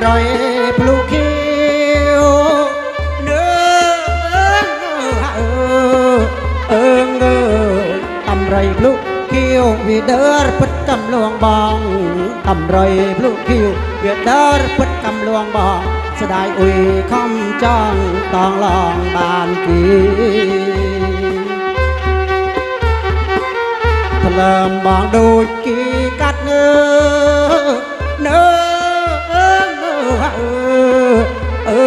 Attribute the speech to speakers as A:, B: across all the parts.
A: អណាតំរយភ្លុខៀវនៅអើអើងើតំរយភ្លុខៀវវាដើរពិតកំលួងបងតំរយភ្លុខៀវវាដើរពិតកំលួងបងស្ដាយអ៊ុយខំចង់តងឡងបានគីថ្លើមបងដូចគីកាត់នើនើអើ អើអើ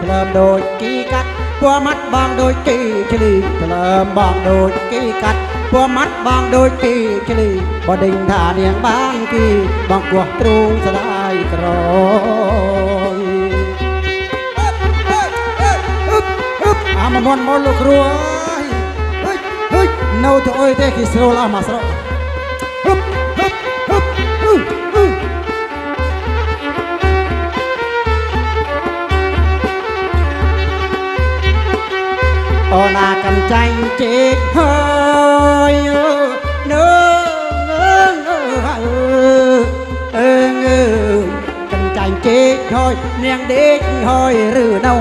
A: ថ្លើមដូចគីកាត់ពណ៌មាត់បងដូចគីឆ្លីថ្លើមបងដូចគីកាត់ពណ៌មាត់បងដូចគីឆ្លីបើដេញថានាងបានគីបងគោះទ្រូងស្ដាយក្រយអាមមន់មកលោកគ្រូអើយហឹចនៅទៅអុយទេគេស្រួលអស់មកស្រក ជេកហើយនៅងើងើអើងើកំចាញ់ជេកហើយនាងដេកហើយឬនៅ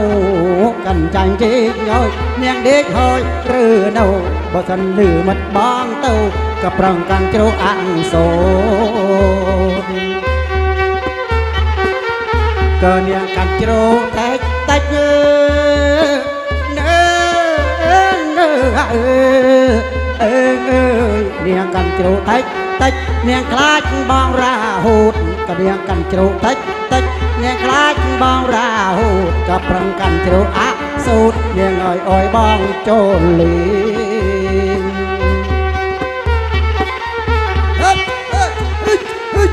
A: កំចាញ់ជេកហើយនាងដេកហើយឬនៅបើសិនលឺមិត្តបងទៅក៏ប្រឹងកាន់ជ្រោះអាំងសូនក៏នាងកាត់ជ្រោតែចតែ អើអើអើនាងកាន់ជ្រោតែចតែចនាងខ្លាចបងរាហូតក៏នាងកាន់ជ្រោតែចតែចនាងខ្លាចបងរាហូតក៏ប្រឹងកាន់ជ្រោអាក់សូតនាងឲ្យអយបងចូលលីងហឹបហឹបហឹបហឹប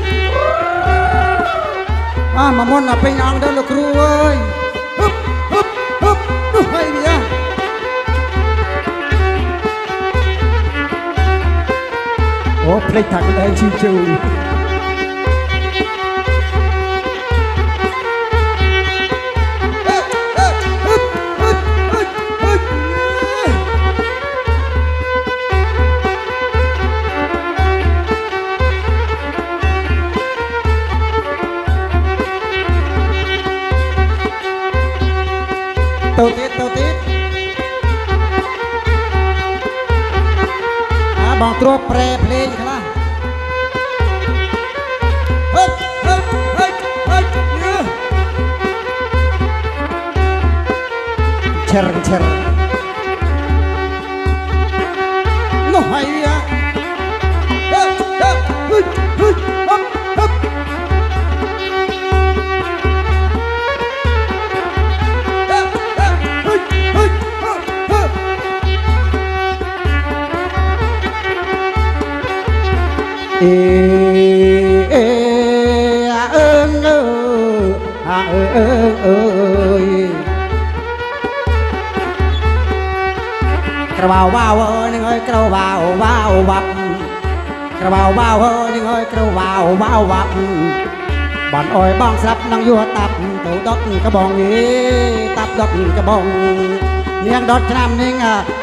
A: អាមកមុនដល់ពេញអង្គទៅលោកគ្រូអើយ អូភ្លេចថាកន្បងទ្របប្រែភ្លេងខ្លះហឹបហឹបហឹបហឹបយឺឆិរឆិរនោះហើយ អេអេអាអើងអើអាអើងអើយក្រវ៉ាវវ៉ាវអើយនឹងអើយក្រវ៉ាវវ៉ាវវ៉ាប់ក្រវ៉ាវវ៉ាវអើយនឹងអើយក្រវ៉ាវវ៉ាវវ៉ាប់បានអើយបងស្រាប់នឹងយួរតាប់ទៅដុតកបងអេតាប់ដុតកបងនាងដុតឆ្នាំនាង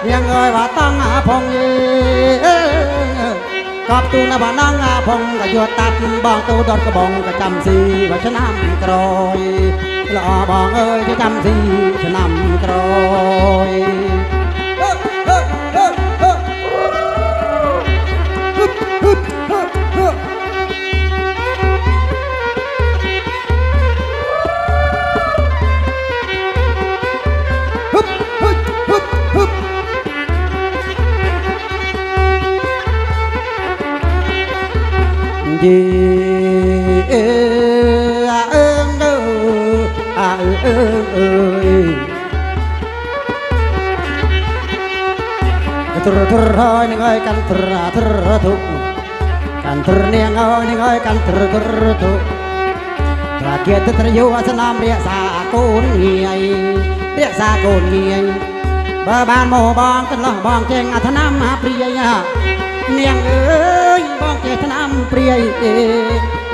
A: នាងអើយវ៉ាតង់ផងអេ កប់ទូនបាណងអាផុងក៏យកតាប់បងទូដុតកបងក៏ចាំស៊ីបើឆ្នាំក្រោយល្អបងអើយចាំស៊ីឆ្នាំក្រោយ យីអើអាអើងអើអាអើអើអើយត្រត្រហើយនឹងហើយកាន់ត្រត្រទុកកាន់ត្រនាងហើយនឹងហើយកាន់ត្រត្រទុកត្រាគៀតត្រយោអសនាមរក្សាកូនងាយរក្សាកូនងាយបើបានមកបងកន្លោះបងចេញអធនាមព្រាយនាងអើយបងចេះ ឆ្នាំព្រាយទេ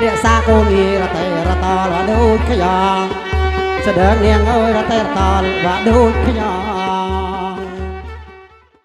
A: រក្សាកូនងាយរតែរតលដូចខ្យល់ស្ដើងនាងអើយរតែរតលដូចខ្យល់